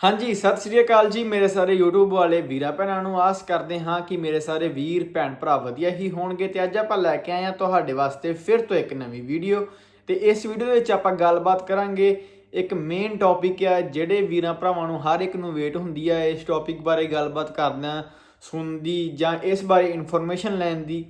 ਹਾਂਜੀ, ਸਤਿ ਸ੍ਰੀ ਅਕਾਲ ਜੀ ਮੇਰੇ ਸਾਰੇ YouTube ਵਾਲੇ ਵੀਰਾਂ ਭੈਣਾਂ ਨੂੰ। ਆਸ ਕਰਦੇ ਹਾਂ ਕਿ ਮੇਰੇ ਸਾਰੇ ਵੀਰ, ਭੈਣ ਭਰਾ ਵਧੀਆ ਹੀ ਹੋਣਗੇ ਤੇ ਅੱਜ ਆਪਾਂ ਲੈ ਕੇ ਆਏ ਹਾਂ ਤੁਹਾਡੇ ਵਾਸਤੇ ਫਿਰ ਤੋਂ ਇੱਕ ਨਵੀਂ ਵੀਡੀਓ ਤੇ ਇਸ ਵੀਡੀਓ ਦੇ ਵਿੱਚ ਆਪਾਂ ਗੱਲਬਾਤ ਕਰਾਂਗੇ ਇੱਕ ਮੇਨ ਟੌਪਿਕ ਆ, ਜਿਹੜੇ ਵੀਰਾਂ ਭਰਾਵਾਂ ਨੂੰ ਹਰ ਇੱਕ ਨੂੰ ਵੇਟ ਹੁੰਦੀ ਆ, ਇਸ ਟੌਪਿਕ ਬਾਰੇ ਗੱਲਬਾਤ ਕਰਨਾ ਸੁਣਦੀ ਜਾਂ ਇਸ ਬਾਰੇ ਇਨਫੋਰਮੇਸ਼ਨ ਲੈਣ ਦੀ।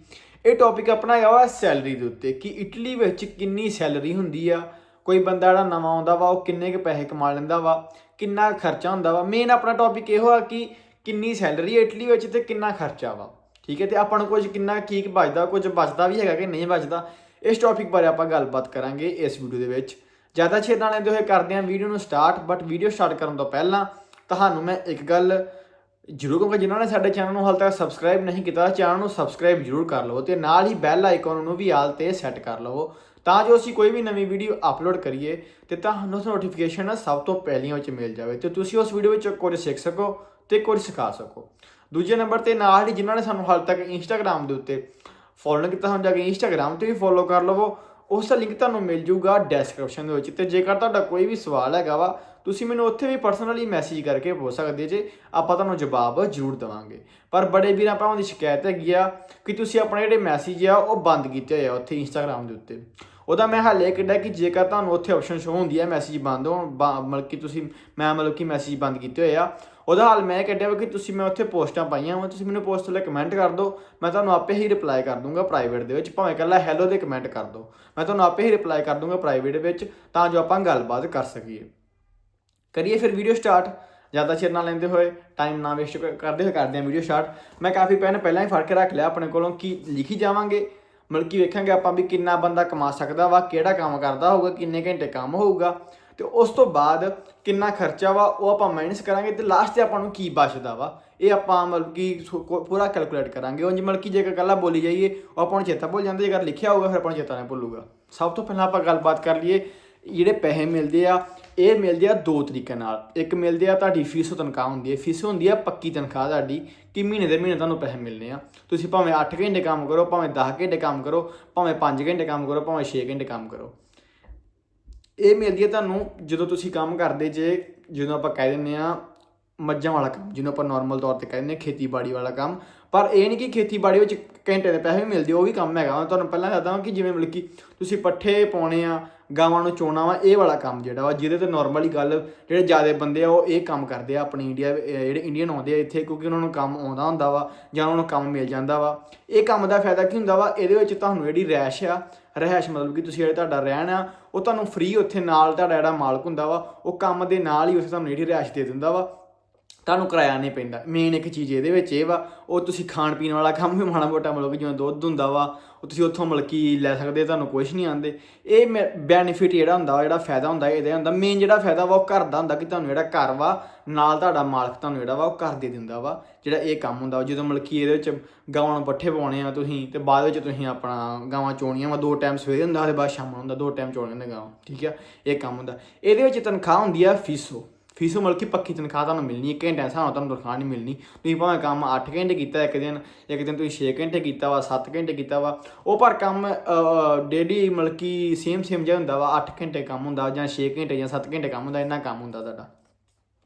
ਇਹ ਟੌਪਿਕ ਆਪਣਾ ਹੈਗਾ ਵਾ ਸੈਲਰੀ ਦੇ ਉੱਤੇ ਕਿ ਇਟਲੀ ਵਿੱਚ ਕਿੰਨੀ ਸੈਲਰੀ ਹੁੰਦੀ ਆ ਕੋਈ ਬੰਦਾ ਜਿਹੜਾ ਨਵਾਂ ਆਉਂਦਾ ਵਾ, ਉਹ ਕਿੰਨੇ ਕੁ ਪੈਸੇ ਕਮਾ ਲੈਂਦਾ ਵਾ, ਕਿੰਨਾ ਖਰਚਾ ਹੁੰਦਾ ਵਾ। ਮੇਨ ਆਪਣਾ ਟੌਪਿਕ ਇਹੋ ਆ ਕਿ ਕਿੰਨੀ ਸੈਲਰੀ ਇਟਲੀ ਵਿੱਚ ਤੇ ਕਿੰਨਾ ਖਰਚਾ ਵਾ। ਠੀਕ ਹੈ, ਤੇ ਆਪਾਂ ਨੂੰ ਕੁਝ ਕਿੰਨਾ ਕੀ ਕੁ ਬਚਦਾ, ਕੁਝ ਬਚਦਾ ਵੀ ਹੈਗਾ ਕਿ ਨਹੀਂ ਬਚਦਾ, ਇਸ ਟੌਪਿਕ ਬਾਰੇ ਆਪਾਂ ਗੱਲਬਾਤ ਕਰਾਂਗੇ ਇਸ ਵੀਡੀਓ ਦੇ ਵਿੱਚ। ਜ਼ਿਆਦਾ ਛੇੜ ਨਾਲ ਲੈਂਦੇ ਹੋਏ ਕਰਦੇ ਹਾਂ ਵੀਡੀਓ ਨੂੰ ਸਟਾਰਟ ਬਟ ਵੀਡੀਓ ਸਟਾਰਟ ਕਰਨ ਤੋਂ ਪਹਿਲਾਂ ਤੁਹਾਨੂੰ ਮੈਂ ਇੱਕ ਗੱਲ ਜਰੂਰ ਕਿਉਂਕਿ ਜਿਨ੍ਹਾਂ ਨੇ ਸਾਡੇ ਚੈਨਲ ਨੂੰ ਹਾਲ ਤੱਕ ਸਬਸਕ੍ਰਾਈਬ ਨਹੀਂ ਕੀਤਾ, ਚੈਨਲ ਨੂੰ ਸਬਸਕ੍ਰਾਈਬ ਜਰੂਰ ਕਰ ਲਵੋ ਤੇ ਨਾਲ ਹੀ ਬੈਲ ਆਈਕਨ ਨੂੰ ਵੀ ਆਲ ਤੇ ਸੈੱਟ ਕਰ ਲਵੋ ਤਾਂ ਜੋ ਅਸੀਂ ਕੋਈ ਵੀ ਨਵੀਂ ਵੀਡੀਓ ਅਪਲੋਡ ਕਰੀਏ ਤੇ ਤੁਹਾਨੂੰ ਨੋਟੀਫਿਕੇਸ਼ਨ ਸਭ ਤੋਂ ਪਹਿਲੀਆਂ ਵਿੱਚ ਮਿਲ ਜਾਵੇ ਤੇ ਤੁਸੀਂ ਉਸ ਵੀਡੀਓ ਵਿੱਚ ਕੁਝ ਸਿੱਖ ਸਕੋ ਤੇ ਕੁਝ ਸਿਖਾ ਸਕੋ। ਦੂਜੇ ਨੰਬਰ ਤੇ ਨਾਲ ਹੀ ਜਿਨ੍ਹਾਂ ਨੇ ਸਾਨੂੰ ਹਾਲ ਤੱਕ ਇੰਸਟਾਗ੍ਰam ਦੇ ਉੱਤੇ ਫੋਲੋ ਨਹੀਂ ਕੀਤਾ, ਹੁਣ ਜਾ ਕੇ ਇੰਸਟਾਗ੍ਰam ਤੇ ਵੀ ਫੋਲੋ ਕਰ ਲਵੋ ਉਸ ਦਾ ਲਿੰਕ ਤੁਹਾਨੂੰ ਮਿਲ ਜਾਊਗਾ ਡੈਸਕ੍ਰਿਪਸ਼ਨ ਦੇ ਵਿੱਚ ਤੇ ਜੇਕਰ ਤੁਹਾਡਾ ਕੋਈ ਵੀ ਸਵਾਲ ਹੈਗਾ ਵਾ, ਤੁਸੀਂ ਮੈਨੂੰ ਉੱਥੇ ਵੀ ਪਰਸਨਲੀ ਮੈਸੇਜ ਕਰਕੇ ਪੁੱਛ ਸਕਦੇ ਜੇ, ਆਪਾਂ ਤੁਹਾਨੂੰ ਜਵਾਬ ਜ਼ਰੂਰ ਦੇਵਾਂਗੇ। ਪਰ ਬੜੇ ਵੀਰਾਂ ਭਰਾਵਾਂ ਦੀ ਸ਼ਿਕਾਇਤ ਹੈਗੀ ਆ ਕਿ ਤੁਸੀਂ ਆਪਣੇ ਜਿਹੜੇ ਮੈਸੇਜ ਆ, ਉਹ ਬੰਦ ਕੀਤੇ ਹੋਏ ਆ ਉੱਥੇ ਇੰਸਟਾਗ੍ਰam ਦੇ ਉੱਤੇ। ਉਹਦਾ ਮੈਂ ਹਾਲੇ ਕਿਹਾ ਕਿ ਜੇਕਰ ਤੁਹਾਨੂੰ ਉੱਥੇ ਆਪਸ਼ਨ ਸ਼ੋ ਹੁੰਦੀ ਹੈ ਮੈਸੇਜ ਬੰਦ ਹੋਣ, ਬਾ- ਮਤਲਬ ਕਿ ਤੁਸੀਂ, ਮੈਂ ਮਤਲਬ ਕਿ ਮੈਸੇਜ ਬੰਦ ਕੀਤੇ ਹੋਏ ਆ ਉਹਦਾ ਹਾਲ ਮੈਂ ਕੱਢਿਆ ਵਾ ਕਿ ਤੁਸੀਂ ਮੈਂ ਉੱਥੇ ਪੋਸਟਾਂ ਪਾਈਆਂ ਵਾ, ਤੁਸੀਂ ਮੈਨੂੰ ਪੋਸਟ ਥੱਲੇ ਕਮੈਂਟ ਕਰ ਦਿਓ। ਮੈਂ ਤੁਹਾਨੂੰ ਆਪੇ ਹੀ ਰਿਪਲਾਈ ਕਰ ਦੂੰਗਾ ਪ੍ਰਾਈਵੇਟ ਦੇ ਵਿੱਚ, ਭਾਵੇਂ ਇਕੱਲਾ ਹੈਲੋ ਦੇ ਕਮੈਂਟ ਕਰ ਦਿਓ। ਮੈਂ ਤੁਹਾਨੂੰ ਆਪੇ ਹੀ ਰਿਪਲਾਈ ਕਰ ਦੂੰਗਾ ਪ੍ਰਾਈਵੇਟ ਵਿੱਚ, ਤਾਂ ਜੋ ਆਪਾਂ ਗੱਲਬਾਤ ਕਰ ਸਕੀਏ। ਕਰੀਏ ਫਿਰ ਵੀਡੀਓ ਸਟਾਰਟ ਜ਼ਿਆਦਾ ਚਿਰ ਨਾ ਲੈਂਦੇ ਹੋਏ ਟਾਈਮ ਨਾ ਵੇਸਟ ਕਰਦੇ ਹੋਏ ਕਰਦੇ ਹਾਂ ਵੀਡੀਓ ਸਟਾਰਟ ਮੈਂ ਕਾਫੀ ਪੈਨ ਪਹਿਲਾਂ ਹੀ ਫੜ ਕੇ ਰੱਖ ਲਿਆ ਆਪਣੇ ਕੋਲੋਂ, ਕਿ ਲਿਖੀ ਜਾਵਾਂਗੇ। ਮਤਲਬ ਕਿ ਵੇਖਾਂਗੇ ਆਪਾਂ ਵੀ ਕਿੰਨਾ ਬੰਦਾ ਕਮਾ ਸਕਦਾ ਵਾ, ਕਿਹੜਾ ਕੰਮ ਕਰਦਾ ਹੋਊਗਾ, ਕਿੰਨੇ ਘੰਟੇ ਕੰਮ ਹੋਊਗਾ। ਤੇ ਉਸ ਤੋਂ ਬਾਅਦ ਕਿੰਨਾ ਖਰਚਾ ਵਾ, ਉਹ ਆਪਾਂ ਮਾਈਨਸ ਕਰਾਂਗੇ ਤੇ ਲਾਸਟ ਤੇ ਆਪਾਂ ਨੂੰ ਕੀ ਬਚਦਾ ਵਾ? ਇਹ ਆਪਾਂ ਮਤਲਬ ਕਿ ਪੂਰਾ ਕੈਲਕੂਲੇਟ ਕਰਾਂਗੇ। ਉਂਝ ਮਤਲਬ ਕਿ ਜੇਕਰ ਕੱਲਾ ਬੋਲੀ ਜਾਈਏ, ਉਹ ਆਪਾਂ ਨੂੰ ਚੇਤਾ ਭੁੱਲ ਜਾਂਦਾ, ਜੇਕਰ ਲਿਖਿਆ ਹੋਊਗਾ, ਫਿਰ ਆਪਾਂ ਨੂੰ ਚੇਤਾ ਨਹੀਂ ਭੁੱਲੂਗਾ। ਸਭ ਤੋਂ ਪਹਿਲਾਂ ਆਪਾਂ ਗੱਲਬਾਤ ਕਰ ਲਈਏ, ਜਿਹੜੇ ਪੈਸੇ ਮਿਲਦੇ ਆ, ਇਹ ਮਿਲਦੇ ਆ ਦੋ ਤਰੀਕੇ ਨਾਲ। ਇੱਕ ਮਿਲਦੇ ਆ ਤੁਹਾਡੀ ਫੀਸ ਤਨਖਾਹ ਹੁੰਦੀ ਹੈ। ਫੀਸ ਹੁੰਦੀ ਆ ਪੱਕੀ ਤਨਖਾਹ ਤੁਹਾਡੀ ਕਿ ਮਹੀਨੇ ਦੇ ਮਹੀਨੇ ਤੁਹਾਨੂੰ ਪੈਸੇ ਮਿਲਨੇ ਆ। ਤੁਸੀਂ ਭਾਵੇਂ 8 ਘੰਟੇ ਕੰਮ ਕਰੋ, ਭਾਵੇਂ 10 ਘੰਟੇ ਕੰਮ ਕਰੋ, ਭਾਵੇਂ 5 ਘੰਟੇ ਕੰਮ ਕਰੋ, ਭਾਵੇਂ 6 ਘੰਟੇ ਕੰਮ ਕਰੋ। ਇਹ ਮਿਲਦੀ ਹੈ ਤੁਹਾਨੂੰ ਜਦੋਂ ਤੁਸੀਂ ਕੰਮ ਕਰਦੇ ਜੇ, ਜਦੋਂ ਆਪਾਂ ਕਹਿ ਦਿੰਦੇ ਆ ਮੱਝਾਂ ਵਾਲਾ ਕੰਮ, ਜਿਹਨੂੰ ਆਪਾਂ ਨਾਰਮਲ ਤੌਰ ਤੇ ਕਹਿੰਦੇ ਹਾਂ ਖੇਤੀਬਾੜੀ ਵਾਲਾ ਕੰਮ ਪਰ ਇਹ ਨਹੀਂ ਕਿ ਖੇਤੀਬਾੜੀ ਵਿੱਚ ਘੰਟੇ ਦੇ ਪੈਸੇ ਵੀ ਮਿਲਦੇ, ਉਹ ਵੀ ਕੰਮ ਹੈਗਾ। ਮੈਂ ਤੁਹਾਨੂੰ ਪਹਿਲਾਂ ਦੱਸਦਾ ਹਾਂ ਕਿ ਜਿਵੇਂ ਮਤਲਬ ਕਿ ਤੁਸੀਂ ਪੱਠੇ ਪਾਉਣੇ ਆ, ਗਾਵਾਂ ਨੂੰ ਚੋਣਾ ਵਾ, ਇਹ ਵਾਲਾ ਕੰਮ ਜਿਹੜਾ ਵਾ, ਜਿਹਦੇ ਤੇ ਨਾਰਮਲੀ ਗੱਲ ਜਿਹੜੇ ਜ਼ਿਆਦਾ ਬੰਦੇ ਆ, ਉਹ ਇਹ ਕੰਮ ਕਰਦੇ ਆ ਆਪਣੀ ਇੰਡੀਆ ਜਿਹੜੇ ਇੰਡੀਅਨ ਆਉਂਦੇ ਆ ਇੱਥੇ, ਕਿਉਂਕਿ ਉਹਨਾਂ ਨੂੰ ਕੰਮ ਆਉਂਦਾ ਹੁੰਦਾ ਵਾ ਜਾਂ ਉਹਨਾਂ ਨੂੰ ਕੰਮ ਮਿਲ ਜਾਂਦਾ ਵਾ। ਇਹ ਕੰਮ ਦਾ ਫਾਇਦਾ ਕੀ ਹੁੰਦਾ ਵਾ? ਇਹਦੇ ਵਿੱਚ ਤੁਹਾਨੂੰ ਜਿਹੜੀ ਰੈਸ਼ ਆ ਰਹਿਸ਼ ਮਤਲਬ ਕਿ ਤੁਸੀਂ ਜਿਹੜਾ ਤੁਹਾਡਾ ਰਹਿਣ ਆ, ਉਹ ਤੁਹਾਨੂੰ ਫ੍ਰੀ ਉੱਥੇ ਨਾਲ ਤੁਹਾਡਾ ਜਿਹੜਾ ਮਾਲਕ ਹੁੰਦਾ ਵਾ, ਉਹ ਕੰਮ ਦੇ ਨਾਲ ਹੀ ਉੱਥੇ ਤੁਹਾਨੂੰ ਜਿਹੜੀ ਰਹਿਸ਼ ਦੇ ਦਿੰਦਾ ਵਾ। ਤੁਹਾਨੂੰ ਕਿਰਾਇਆ ਨਹੀਂ ਪੈਂਦਾ। ਮੇਨ ਇੱਕ ਚੀਜ਼ ਇਹਦੇ ਵਿੱਚ ਇਹ ਵਾ, ਉਹ ਤੁਸੀਂ ਖਾਣ ਪੀਣ ਵਾਲਾ ਕੰਮ ਵੀ ਮਾੜਾ ਮੋਟਾ ਮਤਲਬ ਕਿ ਜਿਵੇਂ ਦੁੱਧ ਹੁੰਦਾ ਵਾ, ਉਹ ਤੁਸੀਂ ਉੱਥੋਂ ਮਤਲਬ ਕਿ ਲੈ ਸਕਦੇ ਤੁਹਾਨੂੰ ਕੁਝ ਨਹੀਂ ਆਂਦੇ ਇਹ ਬੈਨੀਫਿਟ ਜਿਹੜਾ ਹੁੰਦਾ ਵਾ, ਜਿਹੜਾ ਫਾਇਦਾ ਹੁੰਦਾ ਇਹਦੇ ਹੁੰਦਾ। ਮੇਨ ਜਿਹੜਾ ਫਾਇਦਾ ਵਾ, ਉਹ ਘਰ ਦਾ ਹੁੰਦਾ ਕਿ ਤੁਹਾਨੂੰ ਜਿਹੜਾ ਘਰ ਵਾ, ਨਾਲ ਤੁਹਾਡਾ ਮਾਲਕ ਤੁਹਾਨੂੰ ਜਿਹੜਾ ਵਾ, ਉਹ ਘਰ ਦੇ ਦਿੰਦਾ ਵਾ, ਜਿਹੜਾ ਇਹ ਕੰਮ ਹੁੰਦਾ ਵਾ। ਜਦੋਂ ਮਤਲਬ ਕਿ ਇਹਦੇ ਵਿੱਚ ਗਾਵਾਂ ਨੂੰ ਪੱਠੇ ਪਾਉਣੇ ਆ ਤੁਸੀਂ ਤੇ ਬਾਅਦ ਵਿੱਚ ਤੁਸੀਂ ਆਪਣਾ ਗਾਵਾਂ ਚੋਣੀਆਂ ਵਾ, ਦੋ ਟਾਈਮ ਸਵੇਰੇ ਹੁੰਦਾ ਤੇ ਬਾਅਦ ਸ਼ਾਮ ਨੂੰ ਹੁੰਦਾ, ਦੋ ਟਾਈਮ ਚੋਣੀਆਂ ਹੁੰਦੀਆਂ ਗਾਵਾਂ। ਠੀਕ ਆ? ਇਹ ਕੰਮ ਹੁੰਦਾ। ਇਹਦੇ ਵਿੱਚ ਤਨਖਾਹ ਹੁੰਦੀ ਆ ਫੀਸੋ। ਫੀਸੋ ਮਤਲਬ ਕਿ ਪੱਕੀ ਤਨਖਾਹ ਤੁਹਾਨੂੰ ਮਿਲਣੀ ਹੈ ਘੰਟਿਆਂ ਹਿਸਾਬ ਨਾਲ ਤੁਹਾਨੂੰ ਤਨਖਾਹ ਨਹੀਂ ਮਿਲਣੀ। ਤੁਸੀਂ ਭਾਵੇਂ ਕੰਮ 8 ਘੰਟੇ ਕੀਤਾ ਇੱਕ ਦਿਨ ਇੱਕ ਦਿਨ ਤੁਸੀਂ 6 ਘੰਟੇ ਕੀਤਾ ਵਾ 7 ਘੰਟੇ ਕੀਤਾ ਵਾ, ਉਹ ਪਰ ਕੰਮ ਡੇਲੀ ਮਤਲਬ ਕਿ ਸੇਮ ਸੇਮ ਜਿਹਾ ਹੁੰਦਾ ਵਾ 8 ਘੰਟੇ ਕੰਮ ਹੁੰਦਾ ਜਾਂ 6 ਘੰਟੇ ਜਾਂ 7 ਘੰਟੇ ਕੰਮ ਹੁੰਦਾ, ਇੰਨਾ ਕੰਮ ਹੁੰਦਾ ਤੁਹਾਡਾ।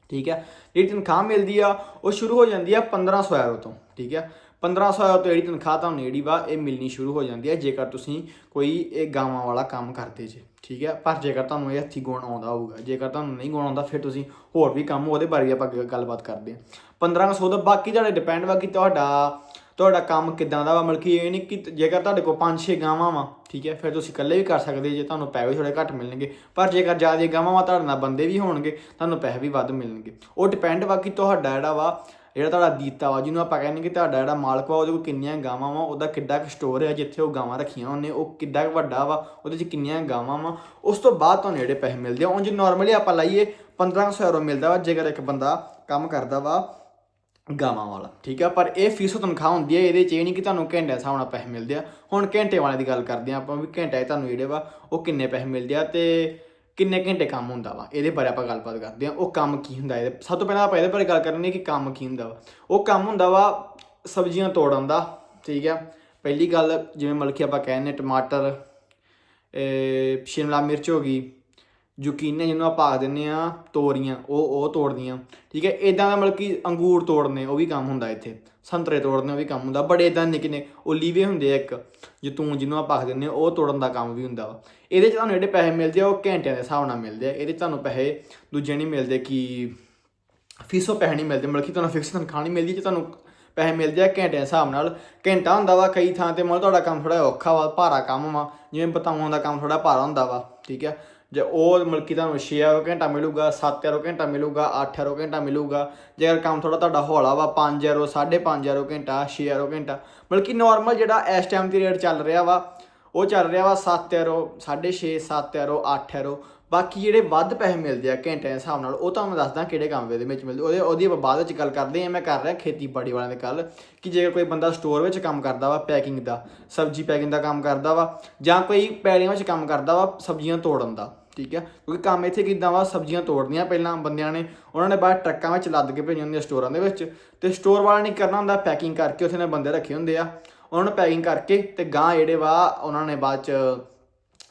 ਠੀਕ ਹੈ ਜਿਹੜੀ ਤਨਖਾਹ ਮਿਲਦੀ ਆ, ਉਹ ਸ਼ੁਰੂ ਹੋ ਜਾਂਦੀ ਆ 1500 ਯੂਰੋ ਤੋਂ, ਠੀਕ ਹੈ 1500 ਯੂਰੋ ਤੋਂ ਜਿਹੜੀ ਤਨਖਾਹ ਤੁਹਾਨੂੰ ਜਿਹੜੀ ਵਾ, ਇਹ ਮਿਲਣੀ ਸ਼ੁਰੂ ਹੋ ਜਾਂਦੀ ਹੈ, ਜੇਕਰ ਤੁਸੀਂ ਕੋਈ ਇਹ ਗਾਵਾਂ ਵਾਲਾ ਕੰਮ ਕਰਦੇ ਜੇ, ਠੀਕ ਹੈ? ਪਰ ਜੇਕਰ ਤੁਹਾਨੂੰ ਇਹ ਹੱਥੀ ਗੁਣ ਆਉਂਦਾ ਹੋਊਗਾ, ਜੇਕਰ ਤੁਹਾਨੂੰ ਨਹੀਂ ਗੁਣ ਆਉਂਦਾ, ਫਿਰ ਤੁਸੀਂ ਹੋਰ ਵੀ ਕੰਮ ਉਹਦੇ ਬਾਰੇ ਆਪਾਂ ਗੱਲਬਾਤ ਕਰਦੇ ਹਾਂ। 1500 ਦਾ ਬਾਕੀ ਤੁਹਾਡੇ ਡਿਪੈਂਡ ਵਾ ਕਿ ਤੁਹਾਡਾ ਤੁਹਾਡਾ ਕੰਮ ਕਿਦਾਂ ਦਾ ਵਾ, ਮਤਲਬ ਕਿ ਇਹ ਨਹੀਂ ਕਿ ਜੇਕਰ ਤੁਹਾਡੇ ਕੋਲ 5-6 ਗਾਵਾਂ ਵਾ, ਠੀਕ ਹੈ? ਫਿਰ ਤੁਸੀਂ ਇਕੱਲੇ ਵੀ ਕਰ ਸਕਦੇ ਜੇ, ਤੁਹਾਨੂੰ ਪੈਸੇ ਥੋੜੇ ਘੱਟ ਮਿਲਣਗੇ, ਪਰ ਜੇਕਰ ਜ਼ਿਆਦਾ ਗਾਵਾਂ ਵਾ, ਤੁਹਾਡੇ ਨਾਲ ਬੰਦੇ ਵੀ ਹੋਣਗੇ, ਤੁਹਾਨੂੰ ਪੈਸੇ ਵੀ ਵੱਧ ਮਿਲਣਗੇ। ਉਹ ਡਿਪੈਂਡ ਵਾ ਕਿ ਤੁਹਾਡਾ ਜਿਹੜਾ ਵਾ ਜਿਹੜਾ ਤੁਹਾਡਾ ਦੀਤਾ ਵਾ, ਜਿਹਨੂੰ ਆਪਾਂ ਕਹਿੰਦੇ ਕਿ ਤੁਹਾਡਾ ਜਿਹੜਾ ਮਾਲਕ ਵਾ, ਉਹਦੇ ਕੋਲ ਕਿੰਨੀਆਂ ਗਾਵਾਂ ਵਾ, ਉਹਦਾ ਕਿੱਡਾ ਕੁ ਸਟੋਰ ਹੈ ਜਿੱਥੇ ਉਹ ਗਾਵਾਂ ਰੱਖੀਆਂ ਉਹਨੇ ਉਹ ਕਿੱਡਾ ਕੁ ਵੱਡਾ ਵਾ, ਉਹਦੇ 'ਚ ਕਿੰਨੀਆਂ ਗਾਵਾਂ ਵਾ। ਉਸ ਤੋਂ ਬਾਅਦ ਤੁਹਾਨੂੰ ਜਿਹੜੇ ਪੈਸੇ ਮਿਲਦੇ ਆ, ਉਂਝ ਨਾਰਮਲੀ ਆਪਾਂ ਲਾਈਏ 1500 ਯੂਰੋ ਮਿਲਦਾ ਵਾ, ਜੇਕਰ ਇੱਕ ਬੰਦਾ ਕੰਮ ਕਰਦਾ ਵਾ ਗਾਵਾਂ ਵਾਲਾ, ਠੀਕ ਆ? ਪਰ ਇਹ ਫੀਸੋ ਤਨਖਾਹ ਹੁੰਦੀ ਹੈ ਇਹਦੇ ਚ ਇਹ ਨਹੀਂ ਕਿ ਤੁਹਾਨੂੰ ਘੰਟੇ ਦੇ ਹਿਸਾਬ ਨਾਲ ਪੈਸੇ ਮਿਲਦੇ ਆ। ਹੁਣ ਘੰਟੇ ਵਾਲੇ ਦੀ ਗੱਲ ਕਰਦੇ ਆ ਆਪਾਂ ਵੀ ਘੰਟੇ 'ਚ ਤੁਹਾਨੂੰ ਜਿਹੜੇ ਵਾ, ਉਹ ਕਿੰਨੇ ਪੈਸੇ ਮਿਲਦੇ ਆ ਤੇ ਕਿੰਨੇ ਘੰਟੇ ਕੰਮ ਹੁੰਦਾ ਵਾ, ਇਹਦੇ ਬਾਰੇ ਆਪਾਂ ਗੱਲਬਾਤ ਕਰਦੇ ਹਾਂ। ਉਹ ਕੰਮ ਕੀ ਹੁੰਦਾ, ਇਹਦੇ ਸਭ ਤੋਂ ਪਹਿਲਾਂ ਆਪਾਂ ਇਹਦੇ ਬਾਰੇ ਗੱਲ ਕਰਨੀ ਕਿ ਕੰਮ ਕੀ ਹੁੰਦਾ ਵਾ। ਉਹ ਕੰਮ ਹੁੰਦਾ ਵਾ ਸਬਜ਼ੀਆਂ ਤੋੜਨ ਦਾ, ਠੀਕ ਹੈ। ਪਹਿਲੀ ਗੱਲ ਜਿਵੇਂ ਮਤਲਬ ਕਿ ਆਪਾਂ ਕਹਿੰਦੇ ਟਮਾਟਰ ਸ਼ਿਮਲਾ ਮਿਰਚ ਹੋ ਗਈ ਜ਼ੁਕੀਨੇ ਜਿਹਨੂੰ ਆਪਾਂ ਆਖ ਦਿੰਦੇ ਆ ਤੋਰੀਆਂ, ਉਹ ਉਹ ਤੋੜਦੀਆਂ। ਠੀਕ ਹੈ ਇਦਾਂ ਦਾ ਮਤਲਬ ਕਿ ਅੰਗੂਰ ਤੋੜਨੇ, ਉਹ ਵੀ ਕੰਮ ਹੁੰਦਾ ਇੱਥੇ। ਸੰਤਰੇ ਤੋੜਨੇ, ਉਹ ਵੀ ਕੰਮ ਹੁੰਦਾ। ਬੜੇ ਇਦਾਂ ਨਿੱਕੇ ਨੇ ਓਲੀਵੇ ਹੁੰਦੇ ਆ ਇੱਕ, ਜਤੂਨ ਜਿਹਨੂੰ ਆਪਾਂ ਆਖ ਦਿੰਦੇ ਆ ਉਹ ਤੋੜਨ ਦਾ ਕੰਮ ਵੀ ਹੁੰਦਾ ਵਾ। ਇਹਦੇ ਚ ਤੁਹਾਨੂੰ ਜਿਹੜੇ ਪੈਸੇ ਮਿਲਦੇ ਆ, ਉਹ ਘੰਟਿਆਂ ਦੇ ਹਿਸਾਬ ਨਾਲ ਮਿਲਦੇ ਆ। ਇਹਦੇ ਚ ਤੁਹਾਨੂੰ ਪੈਸੇ ਦੂਜੇ ਨਹੀਂ ਮਿਲਦੇ ਕਿ ਫੀਸੋਂ ਪੈਸੇ ਨਹੀਂ ਮਿਲਦੇ, ਮਤਲਬ ਕਿ ਤੁਹਾਨੂੰ ਫਿਕਸ ਤਨਖਾਹ ਨਹੀਂ ਮਿਲਦੀ, ਜੇ ਤੁਹਾਨੂੰ ਪੈਸੇ ਮਿਲਦੇ ਆ ਘੰਟੇ ਦੇ ਹਿਸਾਬ ਨਾਲ। ਘੰਟਾ ਹੁੰਦਾ ਵਾ, ਕਈ ਥਾਂ ਤੇ ਮਤਲਬ ਤੁਹਾਡਾ ਕੰਮ ਥੋੜਾ ਔਖਾ ਵਾ, ਭਾਰਾ ਕੰਮ ਵਾ। ਜਿਵੇਂ ਬਤਾਉਣ ਦਾ ਕੰਮ ਥੋੜਾ ਭਾਰਾ ਹੁੰਦਾ ਵਾ, ਠੀਕ ਹੈ। ਜੇ ਉਹ ਮਤਲਬ ਕਿ ਤੁਹਾਨੂੰ 6 ਆਰੋ ਘੰਟਾ ਮਿਲੂਗਾ 7 ਆਰੋ ਘੰਟਾ ਮਿਲੂਗਾ 8 ਆਰੋ ਘੰਟਾ ਮਿਲੂਗਾ ਜੇਕਰ ਕੰਮ ਥੋੜਾ ਤੁਹਾਡਾ ਹੌਲਾ ਵਾ 5 ਆਰੋ 5.5 ਆਰੋ ਘੰਟਾ 6 ਆਰੋ ਘੰਟਾ, ਮਤਲਬ ਕਿ ਨਾਰਮਲ ਜਿਹੜਾ ਇਸ ਟਾਈਮ ਦੀ ਰੇਟ ਚੱਲ ਰਿਹਾ ਵਾ, ਉਹ ਚੱਲ ਰਿਹਾ ਵਾ 7 ਆਰੋ 6.5 7 ਆਰੋ 8 ਆਰੋ ਬਾਕੀ ਜਿਹੜੇ ਵੱਧ ਪੈਸੇ ਮਿਲਦੇ ਆ ਘੰਟੇ ਦੇ ਹਿਸਾਬ ਨਾਲ, ਉਹ ਤੁਹਾਨੂੰ ਦੱਸਦਾ ਕਿਹੜੇ ਕੰਮ ਦੇ ਵਿੱਚ ਮਿਲਦੇ, ਉਹਦੇ, ਉਹਦੀ ਆਪਾਂ ਬਾਅਦ ਵਿੱਚ ਗੱਲ ਕਰਦੇ ਆ ਮੈਂ ਕਰ ਰਿਹਾ ਖੇਤੀਬਾੜੀ ਵਾਲਿਆਂ ਦੇ ਗੱਲ ਕਿ ਜੇ ਕੋਈ ਬੰਦਾ ਸਟੋਰ ਵਿੱਚ ਕੰਮ ਕਰਦਾ ਵਾ ਪੈਕਿੰਗ ਦਾ, ਸਬਜ਼ੀ ਪੈਕਿੰਗ ਦਾ ਕੰਮ ਕਰਦਾ ਵਾ, ਜਾਂ ਕੋਈ ਪੈਲੀਆਂ ਵਿੱਚ ਕੰਮ ਕਰਦਾ ਵਾ, ਸਬਜ਼ੀਆਂ ਤੋੜਨ ਦਾ ਠੀਕ ਆ ਕਿਉਂਕਿ ਕੰਮ ਇੱਥੇ ਕਿਦਾਂ ਵਾ, ਸਬਜ਼ੀਆਂ ਤੋੜਨੀਆਂ ਪਹਿਲਾਂ ਬੰਦਿਆਂ ਨੇ, ਉਹਨਾਂ ਨੇ ਬਾਅਦ ਟਰੱਕਾਂ ਵਿੱਚ ਲੱਦ ਕੇ ਭੇਜੀਆਂ ਹੁੰਦੀਆਂ ਸਟੋਰਾਂ ਦੇ ਵਿੱਚ ਤੇ ਸਟੋਰ ਵਾਲਿਆਂ ਨੇ ਕਰਨਾ ਹੁੰਦਾ, ਪੈਕਿੰਗ ਕਰਕੇ ਉੱਥੇ ਨੇ ਬੰਦੇ ਰੱਖੇ ਹੁੰਦੇ ਆ, ਉਹਨਾਂ ਨੂੰ ਪੈਕਿੰਗ ਕਰਕੇ ਤੇ ਗਾਂ ਜਿਹੜੇ ਵਾ, ਉਹਨਾਂ ਨੇ ਬਾਅਦ ਚ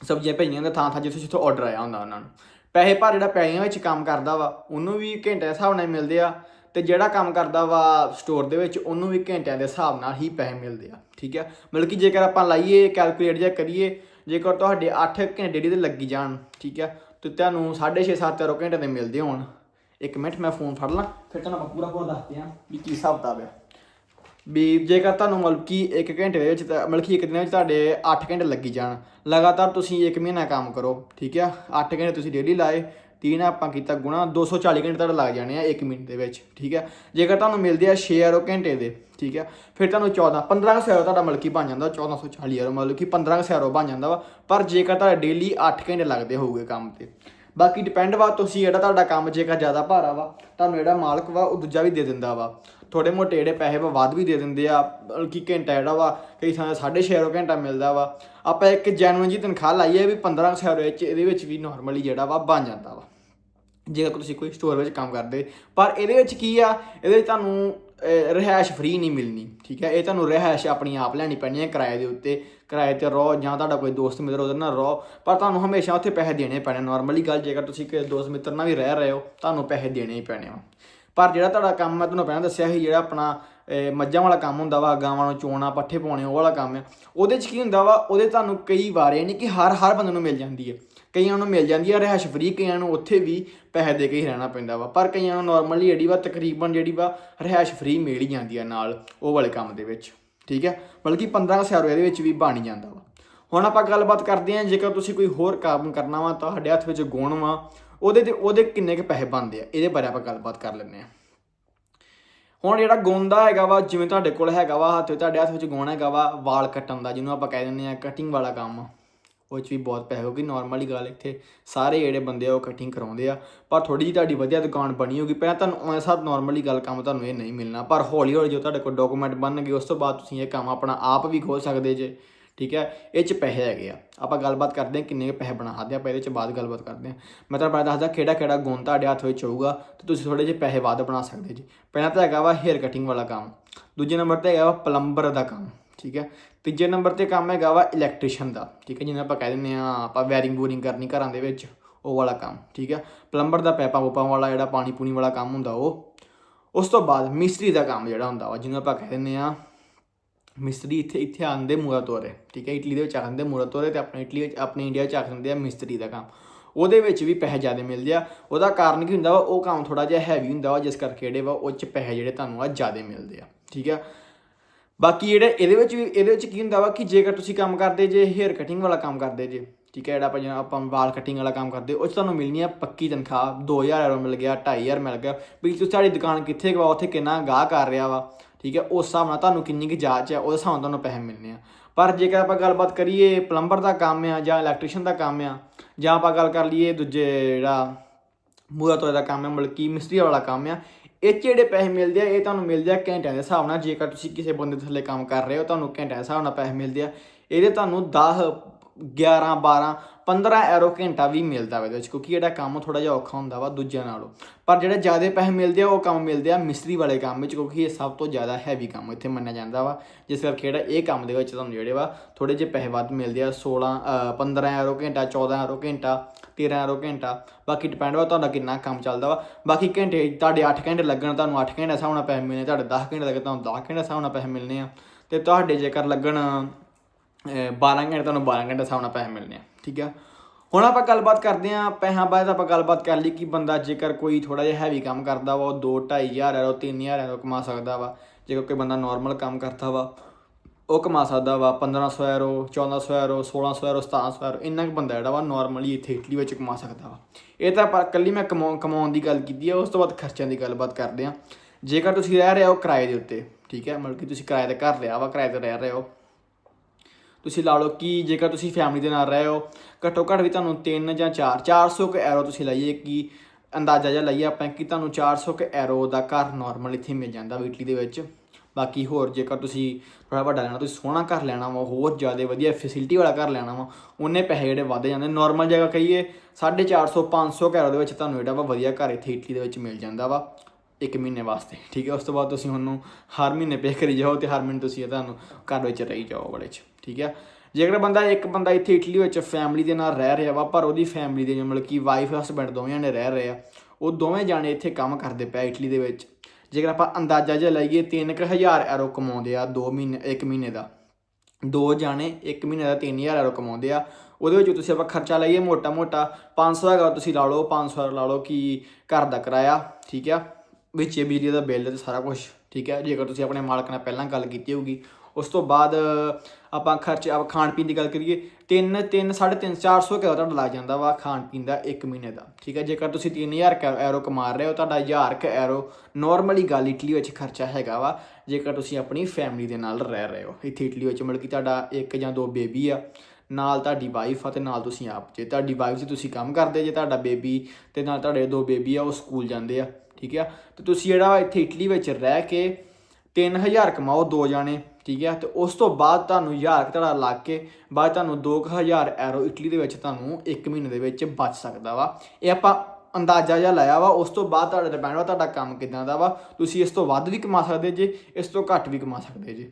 ਸਬਜ਼ੀਆਂ ਭੇਜੀਆਂ ਹੁੰਦੀਆਂ ਥਾਂ ਥਾਂ ਜਿੱਥੇ ਜਿੱਥੋਂ ਆਰਡਰ ਆਇਆ ਹੁੰਦਾ ਉਹਨਾਂ ਨੂੰ। ਪੈਸੇ ਭਰ ਜਿਹੜਾ ਪੈਲੀਆਂ ਵਿੱਚ ਕੰਮ ਕਰਦਾ ਵਾ, ਉਹਨੂੰ ਵੀ ਘੰਟੇ ਦੇ ਹਿਸਾਬ ਨਾਲ ਮਿਲਦੇ ਆ ਤੇ ਜਿਹੜਾ ਕੰਮ ਕਰਦਾ ਵਾ ਸਟੋਰ ਦੇ ਵਿੱਚ, ਉਹਨੂੰ ਵੀ ਘੰਟਿਆਂ ਦੇ ਹਿਸਾਬ ਨਾਲ ਹੀ ਪੈਸੇ ਮਿਲਦੇ ਆ, ਠੀਕ ਆ ਮਤਲਬ ਕਿ ਜੇਕਰ ਆਪਾਂ ਲਾਈਏ ਕੈਲਕੂਲੇਟ ਜਾਂ ਕਰੀਏ ਜੇਕਰ ਤੁਹਾਡੇ 8 ਘੰਟੇ ਡੇਲੀ 'ਤੇ ਲੱਗੀ ਜਾਣ, ਠੀਕ ਹੈ ਤੇ ਤੁਹਾਨੂੰ 6.5 7 ਰੋ ਘੰਟੇ ਦੇ ਮਿਲਦੇ ਹੋਣ, ਇੱਕ ਮਿੰਟ ਮੈਂ ਫੋਨ ਫੜ ਲਾਂ, ਫਿਰ ਤੁਹਾਨੂੰ ਆਪਾਂ ਪੂਰਾ ਪੂਰਾ ਦੱਸਦੇ ਆ ਵੀ ਕੀ ਹਿਸਾਬ ਕਿਤਾਬ ਹੈ ਵੀ ਜੇਕਰ ਤੁਹਾਨੂੰ ਮਤਲਬ ਕਿ 1 ਘੰਟੇ ਦੇ ਵਿੱਚ ਮਤਲਬ ਕਿ ਇੱਕ ਦਿਨ ਵਿੱਚ ਤੁਹਾਡੇ 8 ਘੰਟੇ ਲੱਗੀ ਜਾਣ, ਲਗਾਤਾਰ ਤੁਸੀਂ 1 ਮਹੀਨਾ ਕੰਮ ਕਰੋ, ਠੀਕ ਹੈ 8 ਘੰਟੇ ਤੁਸੀਂ ਡੇਲੀ ਲਾਏ ਤੀਨ ਆਪਾਂ ਕੀਤਾ ਗੁਣਾ 240 ਘੰਟੇ ਤੁਹਾਡੇ ਲੱਗ ਜਾਣੇ ਆ 1 ਮਿੰਟ ਦੇ ਵਿੱਚ, ਠੀਕ ਹੈ? ਜੇਕਰ ਤੁਹਾਨੂੰ ਮਿਲਦੇ ਆ 6 ਯੂਰੋ ਘੰਟੇ ਦੇ, ਠੀਕ ਹੈ? ਫਿਰ ਤੁਹਾਨੂੰ 14 15 ਸੌ ਤੁਹਾਡਾ ਮਤਲਬ ਕਿ ਬਣ ਜਾਂਦਾ 1440 ਯੂਰੋ ਮਤਲਬ ਕਿ 15 ਸੌ ਬਣ ਜਾਂਦਾ ਵਾ। ਪਰ ਜੇਕਰ ਤੁਹਾਡਾ ਡੇਲੀ 8 ਘੰਟੇ ਲੱਗਦੇ ਹੋਊਗੇ ਕੰਮ ਤੇ। ਬਾਕੀ ਡਿਪੈਂਡ ਵਾ ਤੁਸੀਂ ਜਿਹੜਾ ਤੁਹਾਡਾ ਕੰਮ ਜੇਕਰ ਜ਼ਿਆਦਾ ਭਾਰਾ ਵਾ, ਤੁਹਾਨੂੰ ਜਿਹੜਾ ਮਾਲਕ ਵਾ, ਉਹ ਦੂਜਾ ਵੀ ਦੇ ਦਿੰਦਾ ਵਾ। ਥੋੜੇ ਮੋਟੇ ਜਿਹੜੇ ਪੈਸੇ ਵਾ ਵੱਧ ਵੀ ਦੇ ਦਿੰਦੇ ਆ ਕਿ ਘੰਟਾ ਜਿਹੜਾ ਵਾ ਕਈ ਥਾਂ 6.5 ਯੂਰੋ ਘੰਟਾ ਮਿਲਦਾ ਵਾ। ਆਪਾਂ ਇੱਕ ਜੈਨੂਇਨ ਜੀ ਤਨਖਾਹ ਲਾਈਏ ਵੀ 15 ਸੌ ਵਿੱਚ ਇਹਦੇ ਵਿੱਚ ਵੀ ਨਾਰਮਲੀ ਜਿਹੜਾ ਵਾ ਬਣ ਜਾਂਦਾ ਵਾ। ਜੇਕਰ ਤੁਸੀਂ ਕੋਈ ਸਟੋਰ ਵਿੱਚ ਕੰਮ ਕਰਦੇ ਪਰ ਇਹਦੇ ਵਿੱਚ ਕੀ ਆ ਇਹਦੇ ਵਿੱਚ ਤੁਹਾਨੂੰ ਅਹ, ਰਿਹਾਇਸ਼ ਫ੍ਰੀ ਨਹੀਂ ਮਿਲਣੀ ਠੀਕ ਹੈ? ਇਹ ਤੁਹਾਨੂੰ ਰਿਹਾਇਸ਼ ਆਪਣੀ ਆਪ ਲੈਣੀ ਪੈਣੀ ਹੈ ਕਿਰਾਏ ਦੇ ਉੱਤੇ। ਕਿਰਾਏ ਤੇ ਰਹੋ ਜਾਂ ਤੁਹਾਡਾ ਕੋਈ ਦੋਸਤ ਮਿੱਤਰ ਉਹਦੇ ਨਾਲ ਰਹੋ ਪਰ ਤੁਹਾਨੂੰ ਹਮੇਸ਼ਾ ਉੱਥੇ ਪੈਸੇ ਦੇਣੇ ਪੈਣੇ ਨਾਰਮਲੀ ਗੱਲ ਜੇਕਰ ਤੁਸੀਂ ਕਿਸੇ ਦੋਸਤ ਮਿੱਤਰ ਨਾਲ ਵੀ ਰਹਿ ਰਹੇ ਹੋ ਤੁਹਾਨੂੰ ਪੈਸੇ ਦੇਣੇ ਹੀ ਪੈਣੇ ਆ। ਪਰ ਜਿਹੜਾ ਤੁਹਾਡਾ ਕੰਮ ਮੈਂ ਤੁਹਾਨੂੰ ਪਹਿਲਾਂ ਦੱਸਿਆ ਸੀ, ਜਿਹੜਾ ਆਪਣਾ ਮੱਝਾਂ ਵਾਲਾ ਕੰਮ ਹੁੰਦਾ ਵਾ, ਗਾਵਾਂ ਨੂੰ ਚੋਣਾ, ਪੱਠੇ ਪਾਉਣੇ, ਉਹ ਵਾਲਾ ਕੰਮ ਆ, ਉਹਦੇ 'ਚ ਕੀ ਹੁੰਦਾ ਵਾ, ਉਹਦੇ ਤੁਹਾਨੂੰ ਕਈ ਵਾਰ ਯਾਨੀ ਕਿ ਹਰ ਹਰ ਬੰਦੇ ਨੂੰ ਮਿਲ ਜਾਂਦੀ ਹੈ ਕਈਆਂ ਨੂੰ ਮਿਲ ਜਾਂਦੀ ਹੈ ਰਿਹਾਇਸ਼ ਫਰੀ ਕਈਆਂ ਨੂੰ ਉੱਥੇ ਵੀ ਪੈਸੇ ਦੇ ਕੇ ਹੀ ਰਹਿਣਾ ਪੈਂਦਾ ਵਾ, ਪਰ ਕਈਆਂ ਨੂੰ ਨਾਰਮਲੀ ਜਿਹੜੀ ਵਾ, ਤਕਰੀਬਨ ਜਿਹੜੀ ਵਾ, ਰਿਹਾਇਸ਼ ਫਰੀ ਮਿਲ ਹੀ ਜਾਂਦੀ ਆ ਨਾਲ, ਉਹ ਵਾਲੇ ਕੰਮ ਦੇ ਵਿੱਚ, ਠੀਕ ਹੈ ਬਲਕਿ 15 ਹਜ਼ਾਰ ਇਹਦੇ ਵਿੱਚ ਵੀ ਬਣ ਹੀ ਜਾਂਦਾ ਵਾ। ਹੁਣ ਆਪਾਂ ਗੱਲਬਾਤ ਕਰਦੇ ਹਾਂ, ਜੇਕਰ ਤੁਸੀਂ ਕੋਈ ਹੋਰ ਕੰਮ ਕਰਨਾ ਵਾ, ਤੁਹਾਡੇ ਹੱਥ ਵਿੱਚ ਗੁਣ ਵਾ ਉਹਦੇ ਤੇ ਉਹਦੇ ਕਿੰਨੇ ਕੁ ਪੈਸੇ ਬਣਦੇ ਆ? ਇਹਦੇ ਬਾਰੇ ਆਪਾਂ ਗੱਲਬਾਤ ਕਰ ਲੈਂਦੇ ਹਾਂ ਹੁਣ ਜਿਹੜਾ ਗੁਣ ਹੈਗਾ ਵਾ, ਜਿਵੇਂ ਤੁਹਾਡੇ ਕੋਲ ਹੈਗਾ ਵਾ, ਹੱਥ ਤੁਹਾਡੇ ਹੱਥ ਵਿੱਚ ਗੁਣ ਹੈਗਾ ਵਾ, ਵਾਲ ਕੱਟਣ ਦਾ, ਜਿਹਨੂੰ ਆਪਾਂ ਕਹਿ ਦਿੰਦੇ ਆ ਕਟਿੰਗ ਵਾਲਾ ਕੰਮ। ਉਹ 'ਚ ਵੀ ਬਹੁਤ ਪੈਸੇ ਹੋਗੀ ਨਾਰਮਲੀ ਗੱਲ ਇੱਥੇ ਸਾਰੇ ਜਿਹੜੇ ਬੰਦੇ ਆ ਉਹ ਕਟਿੰਗ ਕਰਾਉਂਦੇ ਆ। ਪਰ ਥੋੜੀ ਜਿਹੀ ਤੁਹਾਡੀ ਵਧੀਆ ਦੁਕਾਨ ਬਣੀ ਹੋਗੀ ਪਹਿਲਾਂ ਤੁਹਾਨੂੰ ਐਸਾ ਨਾਰਮਲੀ ਗੱਲ ਕੰਮ ਤੁਹਾਨੂੰ ਇਹ ਨਹੀਂ ਮਿਲਣਾ। ਪਰ ਹੌਲੀ ਹੌਲੀ ਜੋ ਤੁਹਾਡੇ ਕੋਲ ਡਾਕੂਮੈਂਟ ਬਣਨਗੇ, ਉਸ ਤੋਂ ਬਾਅਦ ਤੁਸੀਂ ਇਹ ਕੰਮ ਆਪਣਾ ਆਪ ਵੀ ਖੋਲ ਸਕਦੇ ਜੇ। ਠੀਕ ਹੈ? ਇਹ 'ਚ ਪੈਸੇ ਹੈਗੇ ਆ। ਆਪਾਂ ਗੱਲਬਾਤ ਕਰਦੇ ਹਾਂ ਕਿੰਨੇ ਕੁ ਪੈਸੇ ਬਣਾ ਸਕਦੇ ਆ ਆਪਾਂ ਇਹਦੇ 'ਚ ਬਾਅਦ ਗੱਲਬਾਤ ਕਰਦੇ ਹਾਂ। ਮੈਂ ਤੁਹਾਨੂੰ ਪਹਿਲਾਂ ਦੱਸਦਾ ਕਿਹੜਾ ਕਿਹੜਾ ਗੁਣ ਤੁਹਾਡੇ ਹੱਥ ਵਿੱਚ ਹੋਊਗਾ ਤੇ ਤੁਸੀਂ ਥੋੜੇ ਜਿਹੇ ਪੈਸੇ ਵੱਧ ਬਣਾ ਸਕਦੇ ਜੀ। ਪਹਿਲਾਂ ਤਾਂ ਹੈਗਾ ਵਾ ਹੇਅਰ ਕਟਿੰਗ ਵਾਲਾ ਕੰਮ। ਦੂਜੇ ਨੰਬਰ ਤੇ ਹੈਗਾ ਵਾ ਪਲੰਬਰ ਦਾ ਕੰਮ। ਠੀਕ ਹੈ? ਤੀਜੇ ਨੰਬਰ ਤੇ ਕੰਮ ਹੈਗਾ ਵਾ ਇਲੈਕਟ੍ਰੀਸ਼ੀਅਨ ਦਾ। ਠੀਕ ਹੈ? ਜਿਹਨੂੰ ਆਪਾਂ ਕਹਿ ਦਿੰਦੇ ਆ ਆਪਾਂ ਵਾਇਰਿੰਗ ਵੂਰਿੰਗ ਕਰਨੀ ਘਰਾਂ ਦੇ ਵਿੱਚ, ਉਹ ਵਾਲਾ ਕੰਮ। ਠੀਕ ਹੈ? ਪਲੰਬਰ ਦਾ ਪੈਪਾਂ ਪੂਪਾਂ ਵਾਲਾ ਜਿਹੜਾ ਪਾਣੀ ਪੂਣੀ ਵਾਲਾ ਕੰਮ ਹੁੰਦਾ ਉਹ। ਉਸ ਤੋਂ ਬਾਅਦ ਮਿਸਤਰੀ ਦਾ ਕੰਮ ਜਿਹੜਾ ਹੁੰਦਾ ਵਾ, ਜਿਹਨੂੰ ਆਪਾਂ ਕਹਿ ਦਿੰਦੇ ਆ ਮਿਸਤਰੀ ਇੱਥੇ ਇੱਥੇ ਆਂਦੇ ਮੂਰਾ ਤੋਰੇ ਠੀਕ ਹੈ? ਇਟਲੀ ਦੇ ਵਿੱਚ ਆਂਦੇ ਮੂਰਾ ਤੋਰੇ ਤੇ ਆਪਣੇ ਇਟਲੀ ਵਿੱਚ ਆਪਣੇ ਇੰਡੀਆ ਵਿੱਚ ਆਖਦੇ ਆ ਮਿਸਤਰੀ ਦਾ ਕੰਮ। ਉਹਦੇ ਵਿੱਚ ਵੀ ਪੈਸੇ ਜ਼ਿਆਦਾ ਮਿਲਦੇ ਆ। ਉਹਦਾ ਕਾਰਨ ਕੀ ਹੁੰਦਾ ਵਾ? ਉਹ ਕੰਮ ਥੋੜਾ ਜਿਹਾ ਹੈਵੀ ਹੁੰਦਾ ਵਾ, ਜਿਸ ਕਰਕੇ ਜਿਹੜੇ ਵਾ, ਉਹ ਚ ਪੈਸੇ ਜਿਹੜੇ ਤੁਹਾਨੂੰ ਆ ਜ਼ਿਆਦਾ ਮਿਲਦੇ ਆ, ਠੀਕ ਆ? ਬਾਕੀ ਜਿਹੜਾ ਇਹਦੇ ਵਿੱਚ ਵੀ ਇਹਦੇ ਵਿੱਚ ਕੀ ਹੁੰਦਾ ਵਾ ਕਿ ਜੇਕਰ ਤੁਸੀਂ ਕੰਮ ਕਰਦੇ ਜੇ ਹੇਅਰ ਕਟਿੰਗ ਵਾਲਾ ਕੰਮ ਕਰਦੇ ਜੇ, ਠੀਕ ਹੈ? ਜਿਹੜਾ ਆਪਾਂ ਜਿਵੇਂ ਆਪਾਂ ਵਾਲ ਕਟਿੰਗ ਵਾਲਾ ਕੰਮ ਕਰਦੇ, ਉਹ 'ਚ ਤੁਹਾਨੂੰ ਮਿਲਣੀ ਆ ਪੱਕੀ ਤਨਖਾਹ। 2000 ਯੂਰੋ ਮਿਲ ਗਿਆ 2500 ਮਿਲ ਗਿਆ। ਵੀ ਤੁਸੀਂ ਸਾਡੀ ਦੁਕਾਨ ਕਿੱਥੇ ਗਵਾ ਉੱਥੇ ਕਿੰਨਾ ਗਾਹ ਕਰ ਰਿਹਾ ਵਾ। ਠੀਕ ਹੈ, ਉਸ ਹਿਸਾਬ ਨਾਲ ਤੁਹਾਨੂੰ ਕਿੰਨੀ ਕੁ ਜਾਂਚ ਹੈ, ਉਹਦੇ ਹਿਸਾਬ ਨਾਲ ਤੁਹਾਨੂੰ ਪੈਸੇ ਮਿਲਣੇ ਆ। ਪਰ ਜੇਕਰ ਆਪਾਂ ਗੱਲਬਾਤ ਕਰੀਏ, ਪਲੰਬਰ ਦਾ ਕੰਮ ਆ ਜਾਂ ਇਲੈਕਟ੍ਰੀਸ਼ੀਅਨ ਦਾ ਕੰਮ ਆ, ਜਾਂ ਆਪਾਂ ਗੱਲ ਕਰ ਲਈਏ ਦੂਜੇ ਜਿਹੜਾ ਮੂਰਾ ਤੋਏ ਦਾ ਕੰਮ ਹੈ ਮਲਕੀ ਮਿਸਤਰੀ ਵਾਲਾ ਕੰਮ ਆ, ਇਹ 'ਚ ਜਿਹੜੇ ਪੈਸੇ ਮਿਲਦੇ ਆ, ਇਹ ਤੁਹਾਨੂੰ ਮਿਲਦੇ ਆ ਘੰਟਿਆਂ ਦੇ ਹਿਸਾਬ ਨਾਲ। ਜੇਕਰ ਤੁਸੀਂ ਕਿਸੇ ਬੰਦੇ ਦੇ ਥੱਲੇ ਕੰਮ ਕਰ ਰਹੇ ਹੋ, ਤੁਹਾਨੂੰ ਘੰਟਿਆਂ ਦੇ ਹਿਸਾਬ ਨਾਲ ਪੈਸੇ ਮਿਲਦੇ ਆ। ਇਹਦੇ ਤੁਹਾਨੂੰ 10 11 12 15 ਐਰੋ ਘੰਟਾ ਵੀ ਮਿਲਦਾ ਵਾ ਇਹਦੇ ਵਿੱਚ ਕਿਉਂਕਿ ਜਿਹੜਾ ਕੰਮ ਥੋੜਾ ਜਿਹਾ ਔਖਾ ਹੁੰਦਾ ਵਾ ਦੂਜਿਆਂ ਨਾਲੋਂ। ਪਰ ਜਿਹੜੇ ਜ਼ਿਆਦਾ ਪੈਸੇ ਮਿਲਦੇ ਆ ਉਹ ਕੰਮ ਮਿਲਦੇ ਆ ਮਿਸਤਰੀ ਵਾਲੇ ਕੰਮ ਵਿੱਚ ਕਿਉਂਕਿ ਇਹ ਸਭ ਤੋਂ ਜ਼ਿਆਦਾ ਹੈਵੀ ਕੰਮ ਇੱਥੇ ਮੰਨਿਆ ਜਾਂਦਾ ਵਾ। ਜਿਸ ਕਰਕੇ ਜਿਹੜਾ ਇਹ ਕੰਮ ਦੇ ਵਿੱਚ ਤੁਹਾਨੂੰ ਜਿਹੜੇ ਵਾ ਥੋੜੇ ਜਿਹੇ ਪੈਸੇ ਵੱਧ ਮਿਲਦੇ ਆ 16 ਅ, 15 ਐਰੋ ਘੰਟਾ 14 ਐਰੋ ਘੰਟਾ 13 ਐਰੋ ਘੰਟਾ। ਬਾਕੀ ਡਿਪੈਂਡ ਵਾ ਤੁਹਾਡਾ ਕਿੰਨਾ ਕੰਮ ਚੱਲਦਾ ਵਾ। ਬਾਕੀ ਘੰਟੇ ਤੁਹਾਡੇ 8 ਘੰਟੇ ਲੱਗਣ ਤੁਹਾਨੂੰ 8 ਘੰਟੇ ਹਿਸਾਬ ਨਾਲ ਪੈਸੇ ਮਿਲਣੇ ਤੁਹਾਡੇ 10 ਘੰਟੇ ਲੱਗੇ ਤੁਹਾਨੂੰ 10 ਘੰਟੇ ਹਿਸਾਬ ਨਾਲ ਪੈਸੇ ਮਿਲਣੇ ਆ। ਤੇ ਤੁਹਾਡੇ ਜੇਕਰ ਲੱਗਣ ਅਹ 12 ਘੰਟੇ ਤੁਹਾਨੂੰ 12 ਘੰਟੇ ਹਿਸਾਬ ਨਾਲ ਪੈਸੇ ਮਿਲਣੇ ਆ। ਠੀਕ ਆ। ਹੁਣ ਆਪਾਂ ਗੱਲਬਾਤ ਕਰਦੇ ਆਂ ਪੈਸਿਆਂ ਬਾਰੇ ਆਪਾਂ ਗੱਲਬਾਤ ਕਰ ਲਈ ਕਿ ਬੰਦਾ ਜੇਕਰ ਕੋਈ ਥੋੜਾ ਜਿਹਾ ਹੈਵੀ ਕੰਮ ਕਰਦਾ ਵਾ, ਉਹ 2 2500 ਯੂਰੋ 3000 ਯੂਰੋ ਕਮਾ ਸਕਦਾ ਵਾ। ਜੇਕਰ ਕੋਈ ਬੰਦਾ ਨਾਰਮਲ ਕੰਮ ਕਰਦਾ ਵਾ, ਉਹ ਕਮਾ ਸਕਦਾ ਵਾ। 1500 ਯੂਰੋ 1400 ਯੂਰੋ 1600 ਯੂਰੋ 1700 ਯੂਰੋ ਇੰਨਾ ਕੁ ਬੰਦਾ ਜਿਹੜਾ ਵਾ ਨਾਰਮਲੀ ਇੱਥੇ ਇਟਲੀ ਵਿੱਚ ਕਮਾ ਸਕਦਾ ਵਾ। ਇਹ ਤਾਂ ਆਪਾਂ ਇਕੱਲੀ ਮੈਂ ਕਮਾਉਣ ਕਮਾਉਣ ਦੀ ਗੱਲ ਕੀਤੀ ਆ, ਉਸ ਤੋਂ ਬਾਅਦ ਖਰਚਿਆਂ ਦੀ ਗੱਲਬਾਤ ਕਰਦੇ ਆਂ ਜੇਕਰ ਤੁਸੀਂ ਰਹਿ ਰਹੇ ਹੋ ਕਿਰਾਏ ਦੇ ਉੱਤੇ, ਠੀਕ ਹੈ, ਮਤਲਬ ਕਿ ਤੁਸੀਂ ਕਿਰਾਏ ਤੇ ਘਰ ਲਿਆ ਵਾ, ਕਿਰਾਏ ਤੇ ਰਹਿ ਰਹੇ ਹੋ ਤੁਸੀਂ ਲਾ ਲਓ ਕਿ ਜੇਕਰ ਤੁਸੀਂ ਫੈਮਿਲੀ ਦੇ ਨਾਲ ਰਹੇ ਹੋ, ਘੱਟੋ ਘੱਟ ਵੀ ਤੁਹਾਨੂੰ 3 ਜਾਂ 4 400 ਕੁ ਐਰੋ ਤੁਸੀਂ ਲਾਈਏ ਕਿ ਅੰਦਾਜ਼ਾ ਜਿਹਾ ਲਾਈਏ ਆਪਾਂ ਕਿ ਤੁਹਾਨੂੰ 400 ਕੁ ਐਰੋ ਦਾ ਘਰ ਨਾਰਮਲ ਇੱਥੇ ਮਿਲ ਜਾਂਦਾ ਵਾ ਇਟਲੀ ਦੇ ਵਿੱਚ। ਬਾਕੀ ਹੋਰ ਜੇਕਰ ਤੁਸੀਂ ਥੋੜਾ ਵੱਡਾ ਲੈਣਾ, ਤੁਸੀਂ ਸੋਹਣਾ ਘਰ ਲੈਣਾ ਵਾ, ਹੋਰ ਜ਼ਿਆਦਾ ਵਧੀਆ ਫੈਸਿਲਿਟੀ ਵਾਲਾ ਘਰ ਲੈਣਾ ਵਾ, ਉਹਨੇ ਪੈਸੇ ਜਿਹੜੇ ਵੱਧ ਜਾਂਦੇ। ਨਾਰਮਲ ਜਗ੍ਹਾ ਕਹੀਏ 450 500 ਐਰੋ ਦੇ ਵਿੱਚ ਤੁਹਾਨੂੰ ਜਿਹੜਾ ਵਾ ਵਧੀਆ ਘਰ ਇੱਥੇ ਇਟਲੀ ਦੇ ਵਿੱਚ ਮਿਲ ਜਾਂਦਾ ਵਾ। ਇੱਕ ਮਹੀਨੇ ਵਾਸਤੇ, ਠੀਕ ਹੈ? ਉਸ ਤੋਂ ਬਾਅਦ ਤੁਸੀਂ ਉਹਨੂੰ ਹਰ ਮਹੀਨੇ ਪੇ ਕਰੀ ਜਾਓ ਤੇ ਹਰ ਮਹੀਨੇ ਤੁਸੀਂ ਤੁਹਾਨੂੰ ਘਰ ਵਿੱਚ ਰਹੀ ਜਾਓ ਬੜੇ ਚ, ਠੀਕ ਹੈ? ਜੇਕਰ ਬੰਦਾ, ਇੱਕ ਬੰਦਾ ਇੱਥੇ ਇਟਲੀ ਵਿੱਚ ਫੈਮਿਲੀ ਦੇ ਨਾਲ ਰਹਿ ਰਿਹਾ ਵਾ, ਪਰ ਉਹਦੀ ਫੈਮਿਲੀ ਦੇ ਮਤਲਬ ਕਿ ਵਾਈਫ ਹਸਬੰਡ ਦੋਵੇਂ ਜਣੇ ਰਹਿ ਰਹੇ ਆ, ਉਹ ਦੋਵੇਂ ਜਾਣੇ ਇੱਥੇ ਕੰਮ ਕਰਦੇ ਪਏ ਇਟਲੀ ਦੇ ਵਿੱਚ। ਜੇਕਰ ਆਪਾਂ ਅੰਦਾਜ਼ਾ ਜਿਹਾ ਲਾਈਏ 3000 ਐਰੋ ਕਮਾਉਂਦੇ ਆ 2 ਮਹੀਨੇ 1 ਮਹੀਨੇ ਦਾ। ਦੋ ਜਾਣੇ 1 ਮਹੀਨੇ ਦਾ 3000 ਐਰੋ ਕਮਾਉਂਦੇ ਆ। ਉਹਦੇ ਵਿੱਚ ਤੁਸੀਂ ਆਪਾਂ ਖਰਚਾ ਲਾਈਏ ਮੋਟਾ ਮੋਟਾ 500 ਦਾ ਤੁਸੀਂ ਲਾ ਲਓ 500 ਲਾ ਲਓ ਕਿ ਘਰ ਦਾ ਕਿਰਾਇਆ, ਠੀਕ ਆ? ਵਿੱਚ ਇਹ ਬਿਜਲੀ ਦਾ ਬਿੱਲ ਤੇ ਸਾਰਾ ਕੁਝ ਠੀਕ ਹੈ? ਜੇਕਰ ਤੁਸੀਂ ਆਪਣੇ ਮਾਲਕ ਨਾਲ ਪਹਿਲਾਂ ਗੱਲ ਕੀਤੀ ਹੋਊਗੀ, ਉਸ ਤੋਂ ਬਾਅਦ ਆਪਾਂ ਖਰਚ, ਆਪਾਂ ਖਾਣ ਪੀਣ ਦੀ ਗੱਲ ਕਰੀਏ 3 3 3.5 400 ਕਿਲੋ ਤੁਹਾਡਾ ਲੱਗ ਜਾਂਦਾ ਵਾ ਖਾਣ ਪੀਣ ਦਾ 1 ਮਹੀਨੇ ਦਾ, ਠੀਕ ਹੈ? ਜੇਕਰ ਤੁਸੀਂ 3000 ਕ ਐਰੋ ਕਮਾ ਰਹੇ ਹੋ, ਤੁਹਾਡਾ 1000 ਕ ਐਰੋ ਨਾਰਮਲੀ ਗੱਲ ਇਟਲੀ ਵਿੱਚ ਖਰਚਾ ਹੈਗਾ ਵਾ, ਜੇਕਰ ਤੁਸੀਂ ਆਪਣੀ ਫੈਮਿਲੀ ਦੇ ਨਾਲ ਰਹਿ ਰਹੇ ਹੋ। ਇੱਥੇ ਇਟਲੀ ਵਿੱਚ ਮਤਲਬ ਕਿ ਤੁਹਾਡਾ ਇੱਕ ਜਾਂ ਦੋ ਬੇਬੀ ਆ, ਨਾਲ ਤੁਹਾਡੀ ਵਾਈਫ ਆ ਤੇ ਨਾਲ ਤੁਸੀਂ ਆਪ ਜੇ ਤੁਹਾਡੀ ਵਾਈਫ ਜੇ ਤੁਸੀਂ ਕੰਮ ਕਰਦੇ, ਜੇ ਤੁਹਾਡਾ ਬੇਬੀ ਤੇ ਨਾਲ ਤੁਹਾਡੇ ਦੋ ਬੇਬੀ ਆ, ਉਹ ਸਕੂਲ ਜਾਂਦੇ ਆ। ਠੀਕ ਆ? ਤੇ ਤੁਸੀਂ ਜਿਹੜਾ ਵਾ ਇੱਥੇ ਇਟਲੀ ਵਿੱਚ ਰਹਿ ਕੇ 3000 ਕਮਾਓ ਦੋ ਜਾਣੇ, ਠੀਕ ਹੈ ਤੇ ਉਸ ਤੋਂ ਬਾਅਦ ਤੁਹਾਨੂੰ 1000 ਕੁ ਤੁਹਾਡਾ ਲੱਗ ਕੇ, ਬਾਅਦ ਤੁਹਾਨੂੰ 2000 ਐਰੋ ਇਟਲੀ ਦੇ ਵਿੱਚ ਤੁਹਾਨੂੰ 1 ਮਹੀਨੇ ਦੇ ਵਿੱਚ ਬਚ ਸਕਦਾ ਵਾ। ਇਹ ਆਪਾਂ ਅੰਦਾਜ਼ਾ ਜਿਹਾ ਲਾਇਆ ਵਾ, ਉਸ ਤੋਂ ਬਾਅਦ ਤੁਹਾਡਾ ਡਿਪੈਂਡ ਵਾ ਤੁਹਾਡਾ ਕੰਮ ਕਿਦਾਂ ਦਾ ਵਾ। ਤੁਸੀਂ ਇਸ ਤੋਂ ਵੱਧ ਵੀ ਕਮਾ ਸਕਦੇ ਜੇ, ਇਸ ਤੋਂ ਘੱਟ ਵੀ ਕਮਾ ਸਕਦੇ ਜੇ।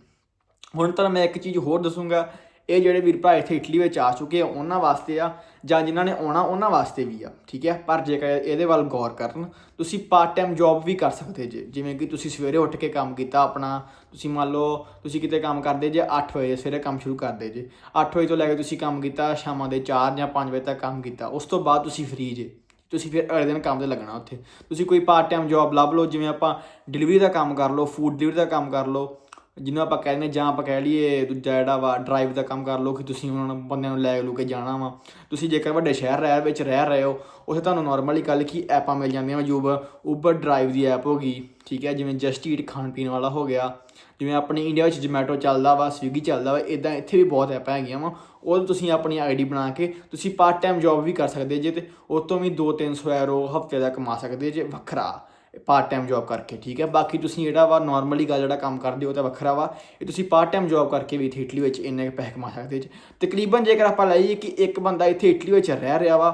ਹੁਣ ਤੁਹਾਨੂੰ ਮੈਂ ਇੱਕ ਚੀਜ਼ ਹੋਰ ਦੱਸੂਗਾ ਇਹ ਜਿਹੜੇ ਵੀਰ ਭਰਾ ਇੱਥੇ ਇਟਲੀ ਵਿੱਚ ਆ ਚੁੱਕੇ ਆ, ਉਹਨਾਂ ਵਾਸਤੇ ਆ, ਜਾਂ ਜਿਨ੍ਹਾਂ ਨੇ ਆਉਣਾ, ਉਹਨਾਂ ਵਾਸਤੇ ਵੀ ਆ, ਠੀਕ ਹੈ? ਪਰ ਜੇਕਰ ਇਹਦੇ ਵੱਲ ਗੌਰ ਕਰਨ, ਤੁਸੀਂ ਪਾਰਟ ਟਾਈਮ ਜੌਬ ਵੀ ਕਰ ਸਕਦੇ ਜੇ। ਜਿਵੇਂ ਕਿ ਤੁਸੀਂ ਸਵੇਰੇ ਉੱਠ ਕੇ ਕੰਮ ਕੀਤਾ ਆਪਣਾ, ਤੁਸੀਂ ਮੰਨ ਲਓ ਤੁਸੀਂ ਕਿਤੇ ਕੰਮ ਕਰਦੇ ਜੇ 8 ਵਜੇ ਸਵੇਰੇ ਕੰਮ ਸ਼ੁਰੂ ਕਰਦੇ ਜੇ। 8 ਵਜੇ ਤੋਂ ਲੈ ਕੇ ਤੁਸੀਂ ਕੰਮ ਕੀਤਾ ਸ਼ਾਮਾਂ ਦੇ 4 ਜਾਂ 5 ਵਜੇ ਤੱਕ ਕੰਮ ਕੀਤਾ, ਉਸ ਤੋਂ ਬਾਅਦ ਤੁਸੀਂ ਫ੍ਰੀ ਜੇ। ਤੁਸੀਂ ਫਿਰ ਅਗਲੇ ਦਿਨ ਕੰਮ ਤੇ ਲੱਗਣਾ ਉੱਥੇ। ਤੁਸੀਂ ਕੋਈ ਪਾਰਟ ਟਾਈਮ ਜੌਬ ਲੱਭ ਲਓ, ਜਿਵੇਂ ਆਪਾਂ ਡਿਲੀਵਰੀ ਦਾ ਕੰਮ ਕਰ ਲਓ ਫੂਡ ਡਿਲੀਵਰੀ ਦਾ ਕੰਮ ਕਰ ਲਓ ਜਿਹਨੂੰ ਆਪਾਂ ਕਹਿੰਦੇ ਜਾਂ ਆਪਾਂ ਕਹਿ ਲਈਏ ਦੂਜਾ ਜਿਹੜਾ ਵਾ ਡਰਾਈਵ ਦਾ ਕੰਮ ਕਰ ਲਓ ਕਿ ਤੁਸੀਂ ਉਹਨਾਂ ਨੂੰ ਬੰਦਿਆਂ ਨੂੰ ਲੈ ਲੂ ਕੇ ਜਾਣਾ ਵਾ। ਤੁਸੀਂ ਜੇਕਰ ਵੱਡੇ ਸ਼ਹਿਰ ਰਹਿ, ਵਿੱਚ ਰਹਿ ਰਹੇ ਹੋ, ਉੱਥੇ ਤੁਹਾਨੂੰ ਨਾਰਮਲੀ ਗੱਲ ਕੀ ਐਪਾਂ ਮਿਲ ਜਾਂਦੀਆਂ ਵਾ ਯੂਬਰ ਉਬਰ ਡਰਾਈਵ ਦੀ ਐਪ ਹੋ ਗਈ, ਠੀਕ ਹੈ, ਜਿਵੇਂ ਜਸਟ ਈਟ ਖਾਣ ਪੀਣ ਵਾਲਾ ਹੋ ਗਿਆ, ਜਿਵੇਂ ਆਪਣੇ ਇੰਡੀਆ ਵਿੱਚ ਜਮੈਟੋ ਚੱਲਦਾ ਵਾ ਸਵੀਗੀ ਚੱਲਦਾ ਵਾ ਇਦਾਂ ਇੱਥੇ ਵੀ ਬਹੁਤ ਐਪਾਂ ਹੈਗੀਆਂ ਵਾ, ਉਹ ਤੁਸੀਂ ਆਪਣੀ ਆਈਡੀ ਬਣਾ ਕੇ ਤੁਸੀਂ ਪਾਰਟ ਟਾਈਮ ਜੌਬ ਵੀ ਕਰ ਸਕਦੇ ਜੇ ਤੇ, ਉਹ ਤੋਂ ਵੀ 2-300 ਐਰੋ ਹਫ਼ਤੇ ਦਾ ਕਮਾ ਸਕਦੇ ਜੇ, ਵੱਖਰਾ। ਪਾਰਟ ਟਾਈਮ ਜੌਬ ਕਰਕੇ, ਠੀਕ ਹੈ? ਬਾਕੀ ਤੁਸੀਂ ਜਿਹੜਾ ਵਾ ਨਾਰਮਲੀ ਗੱਲ ਜਿਹੜਾ ਕੰਮ ਕਰਦੇ ਹੋ ਤਾਂ ਵੱਖਰਾ ਵਾ। ਇਹ ਤੁਸੀਂ ਪਾਰਟ ਟਾਈਮ ਜੌਬ ਕਰਕੇ ਵੀ ਇੱਥੇ ਇਟਲੀ ਵਿੱਚ ਇੰਨੇ ਕੁ ਪੈਸੇ ਕਮਾ ਸਕਦੇ ਜੀ। ਤਕਰੀਬਨ ਜੇਕਰ ਆਪਾਂ ਲਈਏ ਕਿ ਇੱਕ ਬੰਦਾ ਇੱਥੇ ਇਟਲੀ ਵਿੱਚ ਰਹਿ ਰਿਹਾ ਵਾ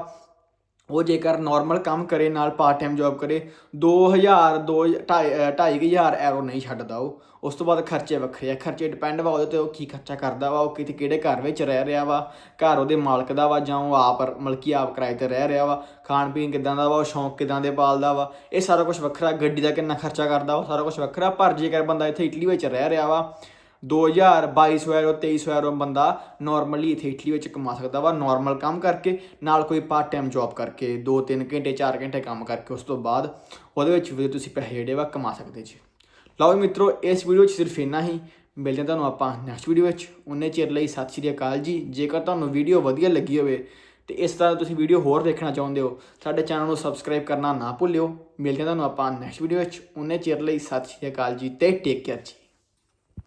ਉਹ ਜੇਕਰ ਨਾਰਮਲ ਕੰਮ ਕਰੇ, ਨਾਲ ਪਾਰਟ ਟਾਈਮ ਜੌਬ ਕਰੇ 2000 2 2500 ਐਰੋ ਨਹੀਂ ਛੱਡਦਾ ਉਹ। ਉਸ ਤੋਂ ਬਾਅਦ ਖਰਚੇ ਵੱਖਰੇ ਆ। ਖਰਚੇ ਡਿਪੈਂਡ ਵਾ ਉਹਦੇ ਤੇ ਉਹ ਕੀ ਖਰਚਾ ਕਰਦਾ ਵਾ, ਉਹ ਕਿਤੇ ਕਿਹੜੇ ਘਰ ਵਿੱਚ ਰਹਿ ਰਿਹਾ ਵਾ, ਘਰ ਉਹਦੇ ਮਾਲਕ ਦਾ ਵਾ, ਜਾਂ ਉਹ ਆਪ ਮਲਕੀ ਆਪ ਕਿਰਾਏ ਤੇ ਰਹਿ ਰਿਹਾ ਵਾ। ਖਾਣ ਪੀਣ ਕਿਦਾਂ ਦਾ ਵਾ, ਉਹ ਸ਼ੌਂਕ ਕਿਦਾਂ ਦੇ ਪਾਲਦਾ ਵਾ। ਇਹ ਸਾਰਾ ਕੁਝ ਵੱਖਰਾ, ਗੱਡੀ ਦਾ ਕਿੰਨਾ ਖਰਚਾ ਕਰਦਾ ਉਹ ਸਾਰਾ ਕੁਝ ਵੱਖਰਾ। ਪਰ ਜੇਕਰ ਬੰਦਾ ਇੱਥੇ ਇਟਲੀ ਵਿੱਚ ਰਹਿ ਰਿਹਾ ਵਾ 2000 2200 ਯੂਰੋ 2300 ਯੂਰੋ ਬੰਦਾ ਨਾਰਮਲੀ ਇੱਥੇ ਇਟਲੀ ਵਿੱਚ ਕਮਾ ਸਕਦਾ ਵਾ ਨਾਰਮਲ ਕੰਮ ਕਰਕੇ, ਨਾਲ ਕੋਈ ਪਾਰਟ ਟਾਈਮ ਜੌਬ ਕਰਕੇ 2-3 ਘੰਟੇ 4 ਘੰਟੇ ਕੰਮ ਕਰਕੇ ਉਸ ਤੋਂ ਬਾਅਦ ਉਹਦੇ ਵਿੱਚ ਵੀ ਤੁਸੀਂ ਪੈਸੇ ਜਿਹੜੇ ਵਾ ਕਮਾ ਸਕਦੇ ਜੀ। ਲਓ ਜੀ ਮਿੱਤਰੋ, ਇਸ ਵੀਡੀਓ 'ਚ ਸਿਰਫ ਇੰਨਾ ਹੀ। ਮਿਲਦੇ ਹਾਂ ਤੁਹਾਨੂੰ ਆਪਾਂ ਨੈਕਸਟ ਵੀਡੀਓ ਵਿੱਚ। ਉਹਨੇ ਚਿਰ ਲਈ ਸਤਿ ਸ਼੍ਰੀ ਅਕਾਲ ਜੀ। ਜੇਕਰ ਤੁਹਾਨੂੰ ਵੀਡੀਓ ਵਧੀਆ ਲੱਗੀ ਹੋਵੇ ਤੇ ਇਸ ਤਰ੍ਹਾਂ ਤੁਸੀਂ ਵੀਡੀਓ ਹੋਰ ਦੇਖਣਾ ਚਾਹੁੰਦੇ ਹੋ, ਸਾਡੇ ਚੈਨਲ ਨੂੰ ਸਬਸਕ੍ਰਾਈਬ ਕਰਨਾ ਨਾ ਭੁੱਲਿਓ। ਮਿਲਦੇ ਹਾਂ ਤੁਹਾਨੂੰ ਆਪਾਂ ਨੈਕਸਟ ਵੀਡੀਓ ਵਿੱਚ। ਉਹਨੇ ਚਿਰ ਲਈ ਸਤਿ ਸ਼੍ਰੀ ਅਕਾਲ ਜੀ ਤੇ ਟੇਕ ਕੇਅਰ ਜੀ।